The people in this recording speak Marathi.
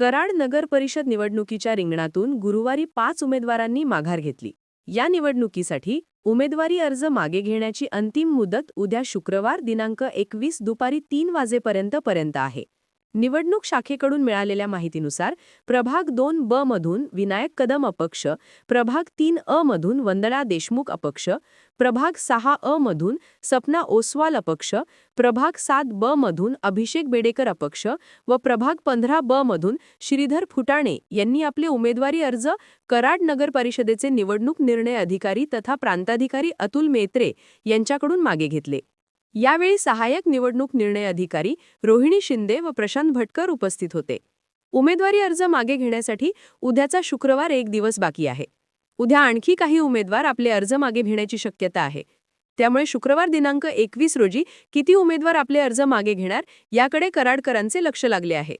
कराड नगर परिषद निवडणुकीच्या रिंगणातून गुरुवारी पाच उमेदवारांनी माघार घेतली. या निवडणुकीसाठी उमेदवारी अर्ज मागे घेण्याची अंतिम मुदत उद्या शुक्रवार दिनांक एकवीस दुपारी तीन वाजेपर्यंत पर्यंत आहे. निवडणूक शाखेकडून मिळालेल्या माहितीनुसार प्रभाग दोन ब मधून विनायक कदम अपक्ष प्रभाग तीन अ मधून वंदना देशमुख अपक्ष प्रभाग सहा अ मधून सपना ओसवाल अपक्ष प्रभाग सात ब मधून अभिषेक बेडेकर अपक्ष व प्रभाग पंधरा ब मधून श्रीधर फुटाणे यांनी आपले उमेदवारी अर्ज कराड नगर परिषदेचे निवडणूक निर्णय अधिकारी तथा प्रांताधिकारी अतुल मेत्रे यांच्याकडून मागे घेतले. यावेळी सहाय्यक निवडणूक निर्णय अधिकारी रोहिणी शिंदे व प्रशांत भटकर उपस्थित होते. उमेदवारी अर्ज मागे घेण्यासाठी उद्याचा शुक्रवार एक दिवस बाकी आहे. उद्या आणखी काही उमेदवार आपले अर्ज मागे घेण्याची शक्यता आहे. त्यामुळे शुक्रवार दिनांक एकवीस रोजी किती उमेदवार आपले अर्ज मागे घेणार याकडे कराडकरांचे लक्ष लागले आहे.